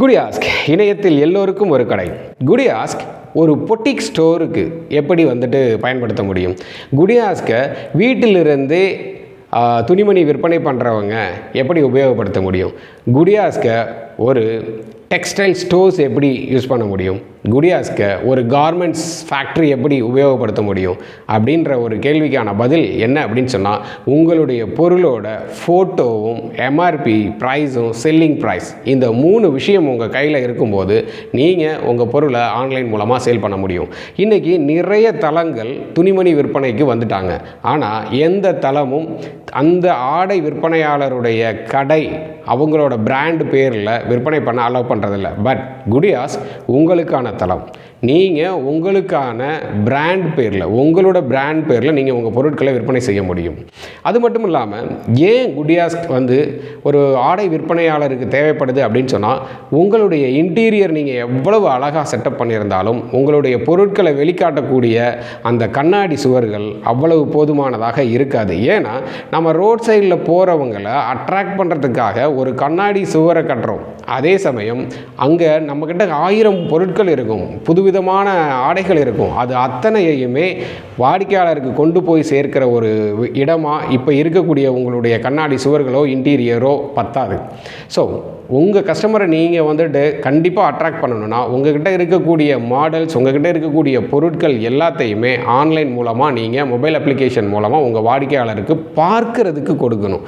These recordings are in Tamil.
குடியாஸ்க் இணையத்தில் எல்லோருக்கும் ஒரு கடை. குடியாஸ்க் ஒரு பொட்டிக் ஸ்டோருக்கு எப்படி வந்துட்டு பயன்படுத்த முடியும்? குடியாஸ்கை வீட்டிலிருந்தே துணிமணி விற்பனை பண்ணுறவங்க எப்படி உபயோகப்படுத்த முடியும்? குடியாஸ்கை ஒரு டெக்ஸ்டைல் ஸ்டோர்ஸ் எப்படி யூஸ் பண்ண முடியும்? குடியாஸ்கை ஒரு கார்மெண்ட்ஸ் ஃபேக்ட்ரி எப்படி உபயோகப்படுத்த முடியும்? அப்படின்ற ஒரு கேள்விக்கான பதில் என்ன அப்படின்னு சொன்னால் உங்களுடைய பொருளோட ஃபோட்டோவும் எம்ஆர்பி ப்ரைஸும் செல்லிங் ப்ரைஸ் இந்த மூணு விஷயம் உங்கள் கையில் இருக்கும்போது நீங்கள் உங்கள் பொருளை ஆன்லைன் மூலமாக சேல் பண்ண முடியும். இன்றைக்கி நிறைய தளங்கள் துணிமணி விற்பனைக்கு வந்துட்டாங்க. ஆனால் எந்த தளமும் அந்த ஆடை விற்பனையாளருடைய கடை அவங்களோட பிராண்ட் பேரில் விற்பனை பண்ண அலோவ் பண்ணுறதில்ல பட் குடியாஸ் உங்களுக்கான தளம். நீங்கள் உங்களுக்கான பிராண்ட் பேரில் உங்களோட பிராண்ட் பேரில் நீங்கள் உங்கள் பொருட்களை விற்பனை செய்ய முடியும். அது மட்டும் இல்லாமல் ஏன் குடியாஸ் வந்து ஒரு ஆடை விற்பனையாளருக்கு தேவைப்படுது அப்படின்னு சொன்னால் உங்களுடைய இன்டீரியர் நீங்கள் எவ்வளவு அழகாக செட்டப் பண்ணியிருந்தாலும் உங்களுடைய பொருட்களை வெளிக்காட்டக்கூடிய அந்த கண்ணாடி சுவர்கள் அவ்வளவு போதுமானதாக இருக்காது. ஏன்னா நம்ம ரோட் சைடில் போகிறவங்களை அட்ராக்ட் பண்ணுறதுக்காக ஒரு கண்ணாடி சுவரை கட்டுறோம். அதே சமயம் அங்கே நம்மக்கிட்ட ஆயிரம் பொருட்கள் இருக்கும். புதுவித விதமான ஆடைகள் இருக்கும். அது அத்தனையுமே வாடிக்கையாளருக்கு கொண்டு போய் சேர்க்கிற ஒரு இடமாக இடமா இப்போ இருக்கக்கூடிய உங்களுடைய கண்ணாடி சுவர்களோ இன்டீரியரோ பத்தாது. ஸோ உங்கள் கஸ்டமரை நீங்கள் வந்துட்டு கண்டிப்பாக அட்ராக்ட் பண்ணணும்னா உங்ககிட்ட இருக்கக்கூடிய மாடல்ஸ் உங்ககிட்ட இருக்கக்கூடிய பொருட்கள் எல்லாத்தையுமே ஆன்லைன் மூலமாக நீங்கள் மொபைல் அப்ளிகேஷன் மூலமாக உங்கள் வாடிக்கையாளருக்கு பார்க்கறதுக்கு கொடுக்கணும்.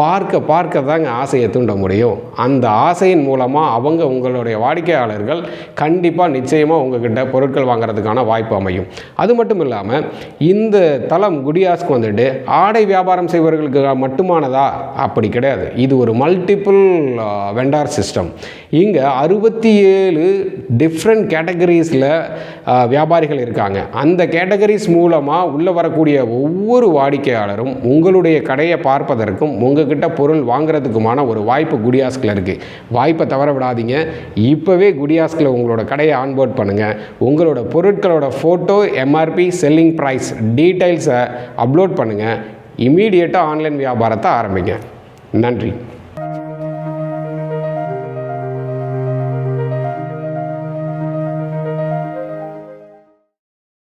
பார்க்க பார்க்க தாங்க ஆசையை தூண்ட முடியும். அந்த ஆசையின் மூலமாக அவங்க உங்களுடைய வாடிக்கையாளர்கள் கண்டிப்பாக நிச்சயமாக கிட்ட பொருட்கள் வாங்குறதுக்கான வாய்ப்பு அமையும். அது மட்டும் இல்லாமல் இந்த தளம் குடியாஸ்க்கு வந்துட்டு ஆடை வியாபாரம் செய்பவர்களுக்கு மட்டுமானதா? அப்படி கிடையாது. இது ஒரு மல்டிபிள் வெண்டார் சிஸ்டம் இங்கே அறுபத்தி ஏழு டிஃப்ரெண்ட் கேட்டகரிஸில் வியாபாரிகள் இருக்காங்க. அந்த கேட்டகரிஸ் மூலமாக உள்ளே வரக்கூடிய ஒவ்வொரு வாடிக்கையாளரும் உங்களுடைய கடையை பார்ப்பதற்கும் உங்ககிட்ட பொருள் வாங்குறதுக்குமான ஒரு வாய்ப்பு குடியாஸ்கில் இருக்குது வாய்ப்பை தவற விடாதீங்க. இப்போவே குடியாஸ்கில் உங்களோட கடையை ஆன்போர்ட் பண்ணுங்கள் உங்களோட பொருட்களோட ஃபோட்டோ எம்ஆர்பி செல்லிங் ப்ரைஸ் டீட்டெயில்ஸை அப்லோட் பண்ணுங்கள் இமீடியட்டாக ஆன்லைன் வியாபாரத்தை ஆரம்பிங்க. நன்றி.